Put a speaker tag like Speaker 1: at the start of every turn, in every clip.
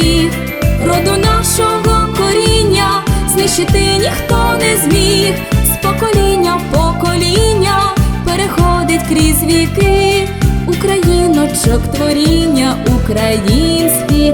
Speaker 1: оберіг, роду нашого коріння знищити ніхто не зміг, з покоління в покоління переходить крізь віки, Україночок творіння, українські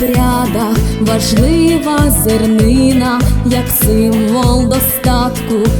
Speaker 1: обрядах важлива зернина, як символ достатку,